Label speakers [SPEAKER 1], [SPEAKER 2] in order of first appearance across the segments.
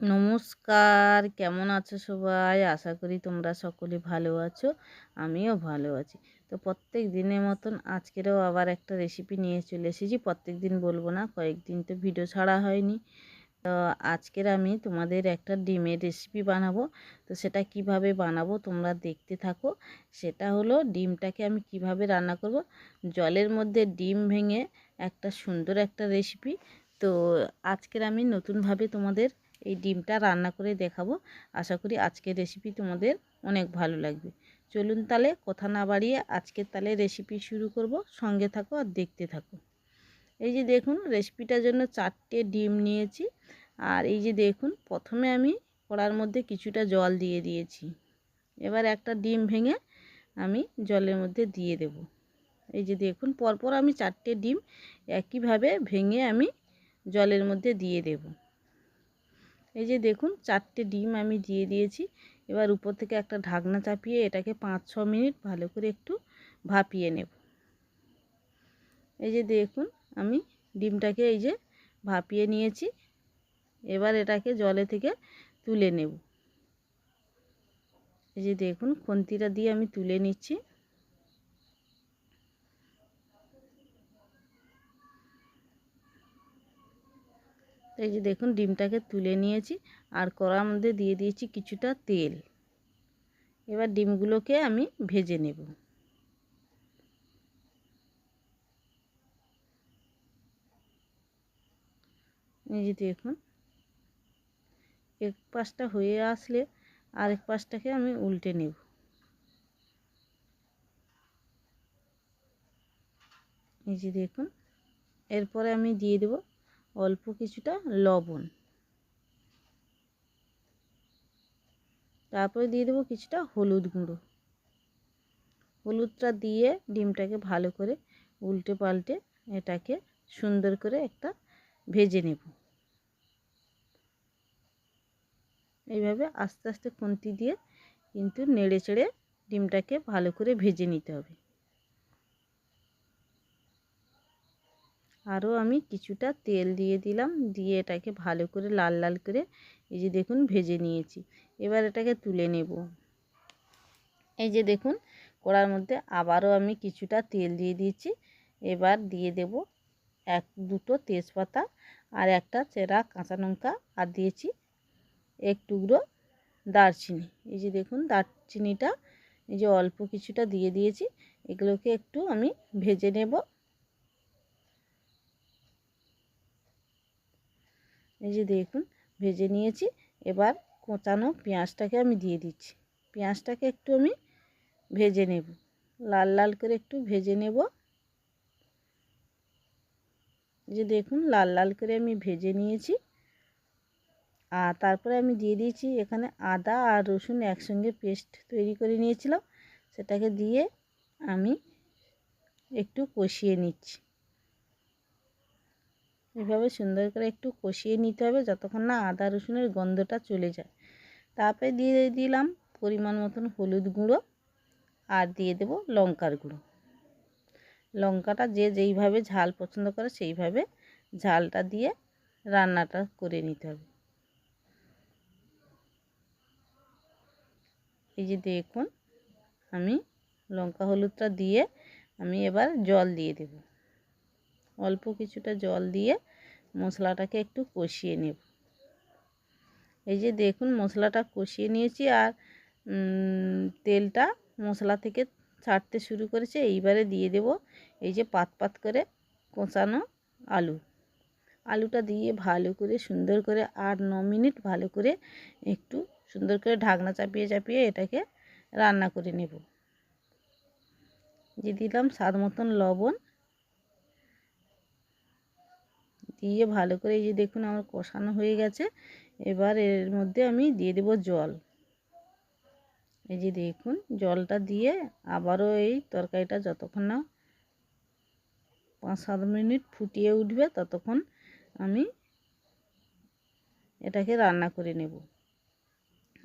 [SPEAKER 1] নমস্কার, কেমন আছো সবাই? আশা করি তোমরা সকলে ভালো আছো, আমিও ভালো আছি। তো প্রত্যেক দিনের মতন আজকেরও আবার একটা রেসিপি নিয়ে চলে এসেছি। প্রত্যেক দিন বলব না, কয়েকদিন তো ভিডিও ছাড়া হয়নি। তো আজকের আমি তোমাদের একটা ডিমের রেসিপি বানাবো। তো সেটা কীভাবে বানাবো তোমরা দেখতে থাকো। সেটা হলো ডিমটাকে আমি কীভাবে রান্না করব। জলের মধ্যে ডিম ভেঙে একটা সুন্দর একটা রেসিপি তো আজকের আমি নতুনভাবে তোমাদের এই ডিমটা রান্না করে দেখাবো। আশা করি আজকের রেসিপি তোমাদের অনেক ভালো লাগবে। চলুন তাহলে কথা না বাড়িয়ে আজকের তাহলে রেসিপি শুরু করব। সঙ্গে থাকো আর দেখতে থাকো। এই যে দেখুন রেসিপিটার জন্য চারটে ডিম নিয়েছি। আর এই যে দেখুন প্রথমে আমি কড়ার মধ্যে কিছুটা জল দিয়ে দিয়েছি। এবার একটা ডিম ভেঙে আমি জলের মধ্যে দিয়ে দেব। এই যে দেখুন পরপর আমি চারটে ডিম একইভাবে ভেঙে আমি জলের মধ্যে দিয়ে দেব। এই যে দেখুন, চারটে ডিম আমি দিয়ে দিয়েছি। এবার উপর থেকে একটা ঢাকনা চাপিয়ে এটাকে পাঁচ, ছ মিনিট ভালো করে একটু ভাপিয়ে নেব। এই যে দেখুন, আমি ডিমটাকে এই যে ভাপিয়ে নিয়েছি। এবার এটাকে জলে থেকে তুলে নেব। এই যে দেখুন, খন্তিটা দিয়ে আমি তুলে নিচ্ছি। এই যে দেখুন, ডিমটাকে তুলে নিয়েছি আর কড়ার মধ্যে দিয়ে দিয়েছি কিছুটা তেল। এবার ডিমগুলোকে আমি ভেজে নেব। এই যে দেখুন এক পাশটা হয়ে আসলে আরেক পাশটাকে আমি উল্টে নেব। এই যে দেখুন, এরপরে আমি দিয়ে দেব অল্প কিছুটা লবণ। তারপরে দিয়ে দেবো কিছুটা হলুদ গুঁড়ো। হলুদটা দিয়ে ডিমটাকে ভালো করে উল্টে পাল্টে এটাকে সুন্দর করে একটা ভেজে নেব। এইভাবে আস্তে আস্তে খুন্তি দিয়ে কিন্তু নেড়ে চেড়ে ডিমটাকে ভালো করে ভেজে নিতে হবে। আরও আমি কিছুটা তেল দিয়ে দিলাম, দিয়ে এটাকে ভালো করে লাল লাল করে এই যে দেখুন ভেজে নিয়েছি। এবার এটাকে তুলে নেব। এই যে দেখুন কড়ার মধ্যে আবারও আমি কিছুটা তেল দিয়ে দিয়েছি। এবার দিয়ে দেব এক, দুটো তেজপাতা আর একটা চেরা কাঁচা লঙ্কা আর দিয়েছি এক টুকরো দারচিনি। এই যে দেখুন দারচিনিটা এই যে অল্প কিছুটা দিয়ে দিয়েছি। এগুলোকে একটু আমি ভেজে নেব। এই যে দেখুন, ভেজে নিয়েছি। এবার কোঁচানো পেঁয়াজটাকে আমি দিয়ে দিচ্ছি। পেঁয়াজটাকে একটু আমি ভেজে নেব। লাল লাল করে একটু ভেজে নেব। যে দেখুন, লাল লাল করে আমি ভেজে নিয়েছি। আর তারপরে আমি দিয়ে দিয়েছি এখানে আদা আর রসুন একসঙ্গে পেস্ট তৈরি করে নিয়েছিলাম। সেটাকে দিয়ে আমি একটু কষিয়ে নিচ্ছি। এভাবে সুন্দর করে একটু কষিয়ে নিতে হবে যতক্ষণ না আদা রসুনের গন্ধটা চলে যায়। তারপরে দিয়ে দিলাম পরিমাণ মতন হলুদ গুঁড়ো আর দিয়ে দেব লঙ্কার গুঁড়ো। লঙ্কাটা যে যেইভাবে ঝাল পছন্দ করে সেইভাবে ঝালটা দিয়ে রান্নাটা করে নিতে হবে। এই যে দেখুন, আমি লঙ্কা হলুদটা দিয়ে আমি এবার জল দিয়ে দেব। অল্প কিছুটা জল দিয়ে মশলাটাকে একটু কষিয়ে নেব। এই যে দেখুন মশলাটা কষিয়ে নিয়েছি আর তেলটা মশলা থেকে ছাড়তে শুরু করেছে। এইবারে দিয়ে দেব এই যে পাত পাত করে কোঁচানো আলু। আলুটা দিয়ে ভালো করে সুন্দর করে আট ন মিনিট ভালো করে একটু সুন্দর করে ঢাকনা চাপিয়ে চাপিয়ে এটাকে রান্না করে নেব। দিয়ে দিলাম স্বাদ মতন লবণ দিয়ে ভালো করে এই যে দেখুন আমার কষানো হয়ে গেছে। এবার এর মধ্যে আমি দিয়ে দেব জল। এই যে দেখুন, জলটা দিয়ে আবারও এই তরকারিটা যতক্ষণ না পাঁচ সাত মিনিট ফুটিয়ে উঠবে, ততক্ষণ আমি এটাকে রান্না করে নেব।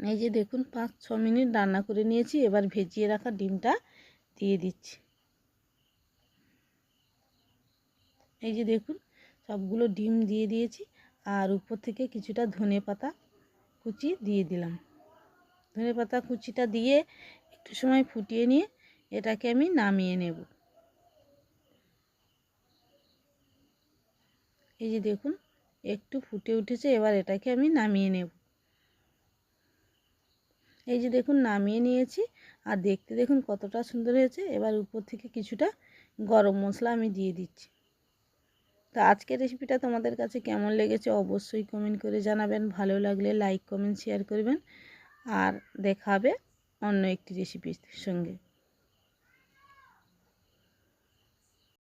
[SPEAKER 1] এই যে দেখুন পাঁচ ছ মিনিট রান্না করে নিয়েছি, এবার ভেজিয়ে রাখা ডিমটা দিয়ে দিচ্ছি। এই যে দেখুন সবগুলো ডিম দিয়ে দিয়েছি আর উপর থেকে কিছুটা ধনে পাতা কুচি দিয়ে দিলাম। ধনে পাতা কুচিটা দিয়ে একটু সময় ফুটিয়ে নিয়ে এটাকে আমি নামিয়ে নেব। এই যে দেখুন, একটু ফুটে উঠেছে, এবার এটাকে আমি নামিয়ে নেব। এই যে দেখুন, নামিয়ে নিয়েছি আর দেখতে দেখুন কতটা সুন্দর হয়েছে। এবার উপর থেকে কিছুটা গরম মশলা আমি দিয়ে দিচ্ছি। তো আজকের রেসিপিটা তোমাদের কাছে কেমন লেগেছে অবশ্যই কমেন্ট করে জানাবেন। ভালো লাগলে লাইক কমেন্ট শেয়ার করবেন। আর দেখাবে অন্য একটি রেসিপির সঙ্গে।